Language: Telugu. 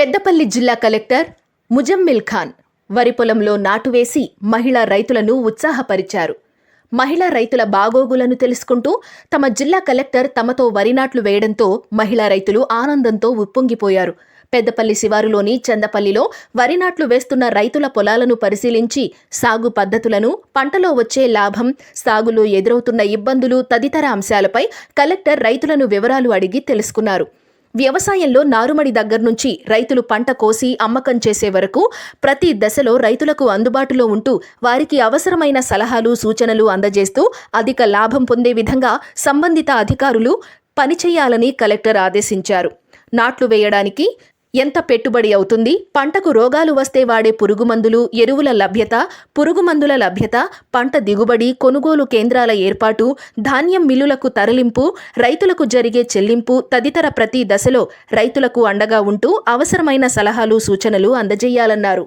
పెద్దపల్లి జిల్లా కలెక్టర్ ముజమ్మిల్ ఖాన్ వరి పొలంలో నాటు వేసి మహిళా రైతులను ఉత్సాహపరిచారు. మహిళా రైతుల బాగోగులను తెలుసుకుంటూ తమ జిల్లా కలెక్టర్ తమతో వరి నాట్లు వేయడంతో మహిళా రైతులు ఆనందంతో ఉప్పొంగిపోయారు. పెద్దపల్లి శివారులోని చందపల్లిలో వరి నాట్లు వేస్తున్న రైతుల పొలాలను పరిశీలించి సాగు పద్ధతులను పంటలో వచ్చే లాభం సాగులో ఎదురవుతున్న ఇబ్బందులు తదితర అంశాలపై కలెక్టర్ రైతులను వివరాలు అడిగి తెలుసుకున్నారు. వ్యవసాయంలో నారుమడి దగ్గర నుంచి రైతులు పంట కోసి అమ్మకం చేసే వరకు ప్రతి దశలో రైతులకు అందుబాటులో ఉంటూ వారికి అవసరమైన సలహాలు సూచనలు అందజేస్తూ అధిక లాభం పొందే విధంగా సంబంధిత అధికారులు పనిచేయాలని కలెక్టర్ ఆదేశించారు. నాట్లు వేయడానికి ఎంత పెట్టుబడి అవుతుంది? పంటకు రోగాలు వస్తే వాడే పురుగుమందులు ఎరువుల లభ్యత పురుగుమందుల లభ్యత పంట దిగుబడి కొనుగోలు కేంద్రాల ఏర్పాటు ధాన్యం మిల్లులకు తరలింపు రైతులకు జరిగే చెల్లింపు తదితర ప్రతి దశలో రైతులకు అండగా ఉంటూ అవసరమైన సలహాలు సూచనలు అందజేయాలన్నారు.